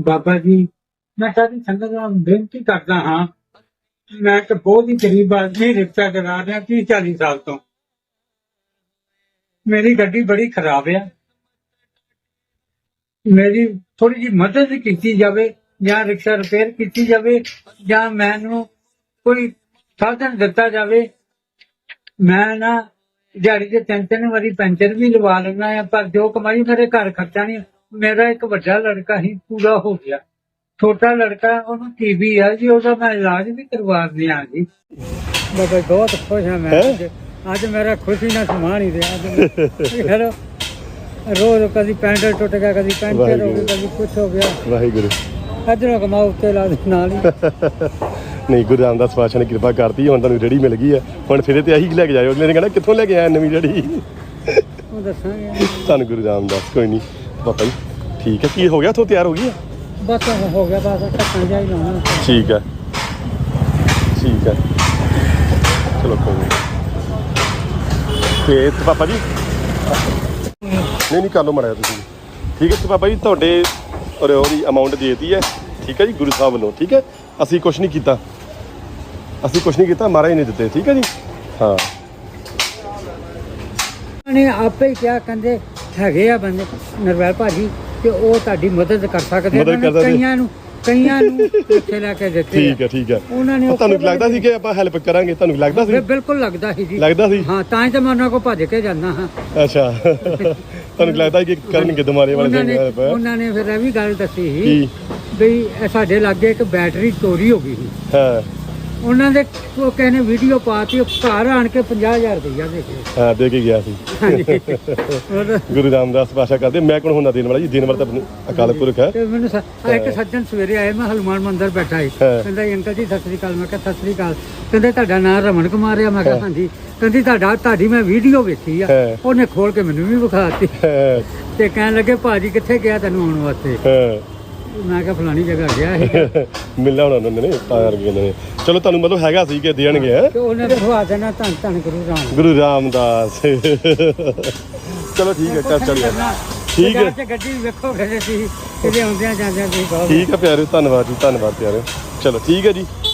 ਬਾਬਾ ਜੀ, ਮੈਂ ਸਾਡੀ ਸੰਗਤ ਨੂੰ ਬੇਨਤੀ ਕਰਦਾ ਹਾਂ ਮੈਂ ਤਾਂ ਬਹੁਤ ਹੀ ਗਰੀਬ ਆਦਮੀ ਰਿਕਸ਼ਾ ਚਲਾ ਰਿਹਾ 30 40 ਸਾਲ ਤੋਂ। ਮੇਰੀ ਗੱਡੀ ਬੜੀ ਖਰਾਬ ਆ। ਮੇਰੀ ਥੋੜੀ ਜਿਹੀ ਮਦਦ ਕੀਤੀ ਜਾਵੇ ਜਾਂ ਰਿਕਸ਼ਾ ਰਿਪੇਅਰ ਕੀਤੀ ਜਾਵੇ ਜਾਂ ਮੈਨੂੰ ਕੋਈ ਸਾਧਨ ਦਿੱਤਾ ਜਾਵੇ, ਮੈਂ ਨਾ ਦਿਹਾੜੀ ਦੇ ਤਿੰਨ ਤਿੰਨ ਵਾਰੀ ਪੈਂਚਰ ਵੀ ਲਵਾ ਲੈਣਾ ਆ ਪਰ ਜੋ ਕਮਾਈ ਮੇਰੇ ਘਰ ਖਰਚਾ ਨਹੀਂ ਮੇਰਾ ਇੱਕ ਵੱਡਾ ਲੜਕਾ ਹੀ ਪੂਰਾ ਹੋ ਗਿਆ। ਛੋਟਾ ਲੜਕਾ ਉਹਨੂੰ ਟੀਬੀ ਆ ਜੀ ਉਹਦਾ ਮੈਂ ਇਲਾਜ ਵੀ ਕਰਵਾ ਦਿਆਂ ਜੀ। ਬਾਬਾ ਬਹੁਤ ਖੁਸ਼ ਹਾਂ ਮੈਂ? ਅੱਜ। ਅੱਜ ਮੇਰਾ ਖੁਸ਼ੀ ਨਾਲ ਸਮਾਨ ਹੀ ਰਿਹਾ। ਅੱਜ ਰੋਜ਼ ਕਦੀ ਪੈਂਡਲ ਟੁੱਟ ਗਿਆ ਕਦੀ ਪੈਂਚਰ ਹੋ ਗਿਆ ਵਾਹਿਗੁਰੂ। ਕਦੀ ਕੁਛ ਹੋ ਗਿਆ। ਵਾਹਿਗੁਰੂ। ਅਜਰੋਂ ਕਮਾਉ ਉੱਤੇ ਲਾ ਦੇ ਨਾਲ ਹੀ। ਨਹੀਂ ਗੁਰੂ ਰਾਮਦਾਸ ਪਾਤਸ਼ਾਹ ਨੇ ਕਿਰਪਾ ਕਰਤੀ ਹੁਣ ਤੁਹਾਨੂੰ ਰੇੜੀ ਮਿਲ ਗਈ ਹੈ। ਹੁਣ ਫਿਰ ਤੇ ਆਹੀ ਲੈ ਕੇ ਜਾਇਓ। ਅਗਲੇ ਨੇ ਕਹਿਣਾ ਕਿੱਥੋਂ ਲੈ ਕੇ ਆਇਆ ਨਵੀਂ ਰੇੜੀ? ਉਹ ਦੱਸਾਂਗੇ। ਤੁਹਾਨੂੰ ਗੁਰੂ ਰਾਮਦਾਸ ਕੋਈ ਨਹੀਂ। ਪਾਪਾ ਜੀ ਠੀਕ ਹੈ ਕੀ ਹੋ ਗਿਆ? ਉੱਥੋਂ ਤਿਆਰ ਹੋ ਗਈ ਹੈ? ਬਸ ਹੋ ਗਿਆ ਬਸ ਢੱਕਣ ਜਾਈ ਲਾਉਣਾ। ਠੀਕ ਹੈ। ਠੀਕ ਹੈ। ਚਲੋ ਕੋਈ ਨਹੀਂ। ਤੇ ਤੇ ਪਾਪਾ ਜੀ? ਨਹੀਂ ਨਹੀਂ ਕਰ ਲਓ ਮੜਿਆ ਤੁਸੀਂ। ਠੀਕ ਹੈ ਤੇ ਪਾਪਾ ਜੀ ਤੁਹਾਡੇ ਔਰ ਉਹਦੀ ਅਮਾਉਂਟ ਦੇਤੀ ਹੈ। ਠੀਕ ਹੈ ਜੀ ਗੁਰੂ ਸਾਹਿਬ ਵੱਲੋਂ ਠੀਕ ਹੈ। ਅਸੀਂ ਕੁਝ ਨਹੀਂ ਕੀਤਾ। ਅਸੀਂ ਕੁਝ ਨਹੀਂ ਕੀਤਾ ਮਹਾਰਾਜ ਨੇ ਦਿੱਤੇ ਠੀਕ ਹੈ ਜੀ? ਹਾਂ। ਨੇ ਆਪੇ ਹੀ ਕਿਹਾ ਕਹਿੰਦੇ ਹੈਗੇ ਆ ਬੰਦੇ ਨਰਵੈਲ ਭਾਜੀ ਤੇ ਉਹ ਤੁਹਾਡੀ ਮਦਦ ਕਰ ਸਕਦੇ ਮਦਦ ਉਹਨਾਂ ਨੇ ਕਰ ਸਕਦੇ। ਕਈਆਂ ਨੂੰ ਕਈਆਂ ਨੂੰ ਇੱਥੇ ਲੈ ਕੇ ਦਿੱਤੇ ਠੀਕ ਹੈ ਠੀਕ ਹੈ ਉਹਨਾਂ ਨੇ ਤੁਹਾਨੂੰ ਲੱਗਦਾ ਸੀ ਕਿ ਆਪਾਂ ਹੈਲਪ ਕਰਾਂਗੇ? ਤੁਹਾਨੂੰ ਲੱਗਦਾ ਸੀ? ਬਿਲਕੁਲ ਲੱਗਦਾ ਸੀ ਜੀ। ਲੱਗਦਾ ਸੀ? ਹਾਂ ਤਾਂ ਹੀ ਤਾਂ ਮੈਂ ਉਹਨਾਂ ਕੋਲ ਭੱਜ ਕੇ ਜਾਂਦਾ ਹਾਂ। ਅੱਛਾ। ਤੁਹਾਨੂੰ ਲੱਗਦਾ ਸੀ ਕਿ ਕਰਨਗੇ ਦੁਮਾਰੇ ਵਾਲੇ ਉਹਨਾਂ ਨੇ ਹੈਲਪ ਉਹਨਾਂ ਨੇ ਫਿਰ ਇਹ ਵੀ ਗੱਲ ਦੱਸੀ ਸੀ ਕੀ? ਇਹ ਸਾਡੇ ਲਾਗੇ ਇੱਕ ਬੈਟਰੀ ਚੋਰੀ ਹੋ ਗਈ ਸੀ। ਹਾਂ। ਉਹਨਾਂ ਦੇ ਉਹ ਨੇ ਵੀਡੀਓ ਪਾਤੀ ਉਹ ਘਰ ਆਣ ਕੇ 50000 ਰੁਪਇਆ ਦੇ ਕੇ ਹਾਂ ਦੇ ਕੇ ਗਿਆ ਸੀ। ਹਾਂਜੀ। ਗੁਰੂ ਰਾਮਦਾਸ ਪਾਸ਼ਾ ਕਰਦੇ ਮੈਂ ਕੋਣ ਹੁੰਦਾ ਦੇਣ ਵਾਲਾ ਜੀ? ਦੇਣ ਵਾਲਾ ਤਾਂ ਅਕਾਲ ਪੁਰਖ ਹੈ। ਤੇ ਮੈਨੂੰ ਸ- ਇੱਕ ਸੱਜਣ ਸਵੇਰੇ ਆਏ ਮੈਂ ਹਨੂਮਾਨ ਮੰਦਿਰ ਬੈਠਾ ਸੀ। ਹਾਂ। ਕਹਿੰਦਾ ਜੀ, ਅੰਕਲ ਜੀ ਸਤਿ ਸ੍ਰੀ ਅਕਾਲ। ਮੈਂ ਕਿਹਾ ਸਤਿ ਸ੍ਰੀ ਅਕਾਲ। ਕਹਿੰਦੇ ਤੁਹਾਡਾ ਨਾਮ ਰਮਨ ਕੁਮਾਰ ਆ। ਮੈਂ ਕਿਹਾ ਹਾਂਜੀ। ਕਹਿੰਦੀ ਤੁਹਾਡਾ ਤੁਹਾਡੀ ਮੈਂ ਵੀਡੀਓ ਵੇਖੀ ਆ। ਹਾਂ। ਉਹਨੇ ਖੋਲ ਕੇ ਮੈਨੂੰ ਵੀ ਵਿਖਾਤੀ ਹਾਂ, ਤੇ ਕਹਿਣ ਲੱਗੇ ਭਾਜੀ ਕਿੱਥੇ ਗਿਆ ਤੈਨੂੰ ਆਉਣ ਵਾਸਤੇ? ਹਾਂ। ਮੈਂ ਕਿਹਾ ਫਲਾਣੀ ਜਗ੍ਹਾ ਗਿਆ ਸੀ ਮਿਲਣਾ ਹੁਣ ਉਹਨਾਂ ਨੇ ਤਾਂ ਕਰਕੇ ਕਹਿੰਦੇ ਨੇ। ਚਲੋ ਤੁਹਾਨੂੰ ਮਤਲਬ ਹੈਗਾ ਸੀ ਕਿ ਦੇਣਗੇ ਹੈਂ? ਤੇ ਉਹਨੇ ਵਿਖਵਾ ਦੇਣਾ ਧੰਨ ਧੰਨ ਗੁਰੂ ਰਾਮ। ਗੁਰੂ ਰਾਮਦਾਸ। ਚਲੋ ਠੀਕ ਹੈ ਚੱਲ ਚੱਲ। ਠੀਕ ਹੈ। 'ਚ ਗੱਡੀ ਵੇਖੋ ਖੜੇ ਸੀ ਕਿਤੇ ਆਉਂਦਿਆਂ ਜਾਂਦਿਆਂ ਕਹੋ ਠੀਕ ਹੈ ਪਿਆਰਿਓ ਧੰਨਵਾਦ ਜੀ ਧੰਨਵਾਦ ਪਿਆਰਿਓ। ਚਲੋ ਠੀਕ ਹੈ ਜੀ।